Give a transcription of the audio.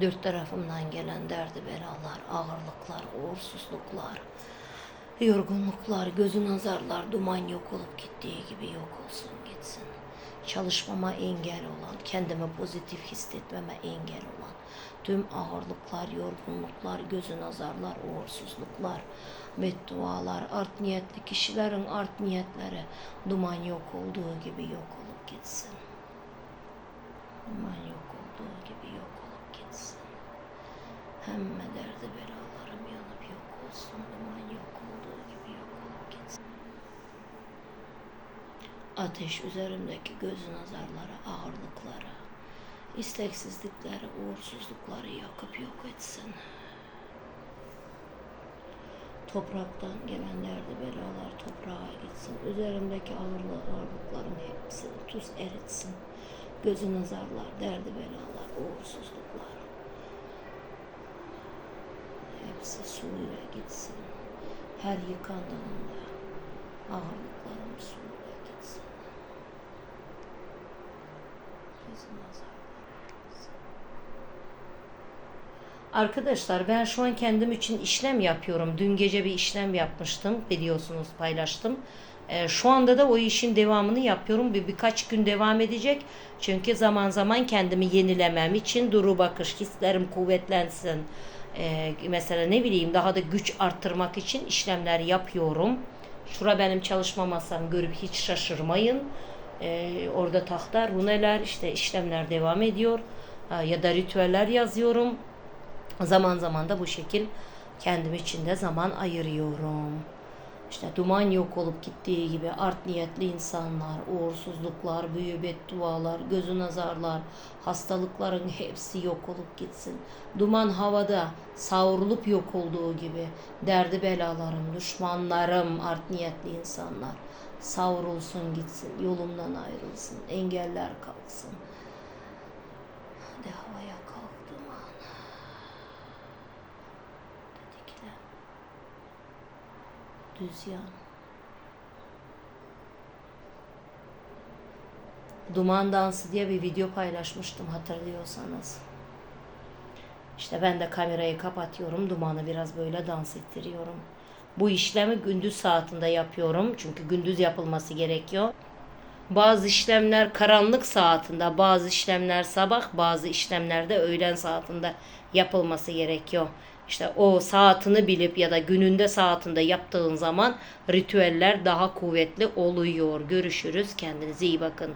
Dört tarafımdan gelen derdi belalar, ağırlıklar, uğursuzluklar, yorgunluklar, gözü nazarlar, duman yok olup gittiği gibi yok olsun gitsin. Çalışmama engel olan, kendime pozitif hissetmeme engel olan, tüm ağırlıklar, yorgunluklar, gözü nazarlar, uğursuzluklar, beddualar, art niyetli kişilerin art niyetleri duman yok olduğu gibi yok olup gitsin. Duman yok olduğu gibi yok olup. Hemme derdi belalarım yanıp yok olsun. Duman yok olduğu gibi yok olup gitsin. Ateş üzerimdeki göz nazarları, ağırlıkları, isteksizlikleri, uğursuzlukları yakıp yok etsin. Topraktan gelen derdi belalar toprağa gitsin. Üzerimdeki ağırlığı, ağırlıkların hepsini tuz eritsin. Gözü nazarlar, derdi belalar, Hepsi suyla gitsin. Her yıkandığında ağırlıklarım suyla gitsin. Gözü nazarlar gitsin. Arkadaşlar ben şu an kendim için işlem yapıyorum. Dün gece bir işlem yapmıştım. Biliyorsunuz paylaştım. Ee, şu anda da o işin devamını yapıyorum. Bir birkaç gün devam edecek. Çünkü zaman zaman kendimi yenilemem için duru bakış hislerim kuvvetlensin. Ee, mesela ne bileyim daha da güç arttırmak için işlemler yapıyorum. Şura benim çalışma masam görüp hiç şaşırmayın. Ee, orada tahta, runeler işte işlemler devam ediyor. Ha, ya da ritüeller yazıyorum. Zaman zaman da bu şekil kendim için de zaman ayırıyorum. İşte duman yok olup gittiği gibi art niyetli insanlar, uğursuzluklar, büyü beddualar, gözü nazarlar, hastalıkların hepsi yok olup gitsin. Duman havada savrulup yok olduğu gibi derdi belalarım, düşmanlarım, art niyetli insanlar savrulsun gitsin, yolumdan ayrılsın, engeller kalksın. Hadi havaya kalk duman. Dedikle. Düz yan. Duman dansı diye bir video paylaşmıştım hatırlıyorsanız. İşte ben de kamerayı kapatıyorum. Dumanı biraz böyle dans ettiriyorum. Bu işlemi gündüz saatinde yapıyorum. Çünkü gündüz yapılması gerekiyor. Bazı işlemler karanlık saatinde, bazı işlemler sabah, bazı işlemler de öğlen saatinde yapılması gerekiyor. İşte o saatini bilip ya da gününde saatinde yaptığın zaman ritüeller daha kuvvetli oluyor. Görüşürüz. Kendinize iyi bakın.